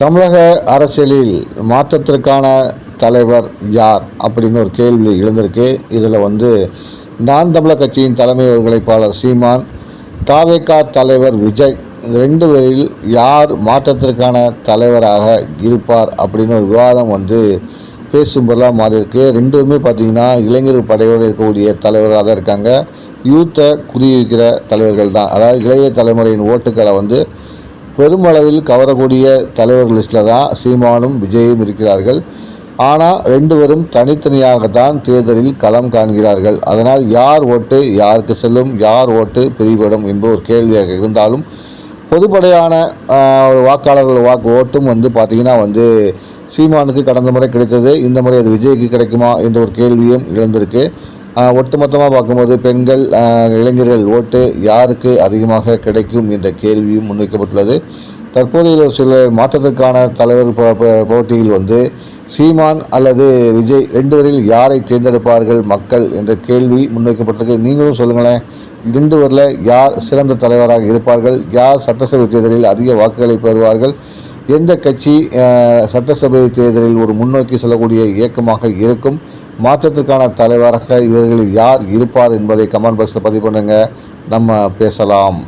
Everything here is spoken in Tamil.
தமிழக அரசியலில் மாற்றத்திற்கான தலைவர் யார் அப்படின்னு ஒரு கேள்வி எழுந்திருக்கு. இதில் வந்து நான் தமிழர் கட்சியின் தலைமை ஒருங்கிணைப்பாளர் சீமான் தாவேகா தலைவர் விஜய் ரெண்டு பேரில் யார் மாற்றத்திற்கான தலைவராக இருப்பார் அப்படின்னு ஒரு விவாதம் வந்து பேசும் பொருளாக மாறி இருக்கு ரெண்டுமே பார்த்தீங்கன்னா இளைஞர் படையோடு இருக்கக்கூடிய தலைவராக தான் இருக்காங்க. யூத்தை குறியிருக்கிற தலைவர்கள் தான். அதாவது இளைய தலைமுறையின் ஓட்டுக்களை வந்து பெருமளவில் கவரக்கூடிய தலைவர் லிஸ்டில் தான் சீமானும் விஜயும் இருக்கிறார்கள். ஆனால் ரெண்டு பேரும் தனித்தனியாகத்தான் தேர்தலில் களம் காண்கிறார்கள். அதனால் யார் ஓட்டு யாருக்கு செல்லும் யார் ஓட்டு பிரிபடும் என்பது ஒரு கேள்வியாக இருந்தாலும் பொதுப்படையான வாக்காளர்கள் வாக்கு ஓட்டும் வந்து பார்த்திங்கன்னா வந்து சீமானுக்கு கடந்த முறை கிடைத்தது இந்த முறை அது விஜய்க்கு கிடைக்குமா என்ற ஒரு கேள்வியும் எழுந்திருக்கு. ஒட்டுமொத்தமாக பார்க்கும்போது பெண்கள் இளைஞர்கள் ஓட்டு யாருக்கு அதிகமாக கிடைக்கும் என்ற கேள்வியும் முன்வைக்கப்பட்டுள்ளது. தற்போதைய சில மாற்றத்திற்கான தலைவர் போ- போட்டியில் வந்து சீமான் அல்லது விஜய் ரெண்டுவரில் யாரை தேர்ந்தெடுப்பார்கள் மக்கள் என்ற கேள்வி முன்வைக்கப்பட்டிருக்கு. நீங்களும் சொல்லுங்களேன் ரெண்டு யார் சிறந்த தலைவராக இருப்பார்கள் யார் சட்டசபை தேர்தலில் அதிக வாக்குகளை பெறுவார்கள் எந்த கட்சி சட்டசபை தேர்தலில் ஒரு முன்னோக்கி செல்லக்கூடிய இயக்கமாக இருக்கும் மாற்றத்திற்கான தலைவராக இவர்களில் யார் இருப்பார் என்பதை கமெண்ட் பாக்ஸில் பதிவு பண்ணுங்கள் நம்ம பேசலாம்.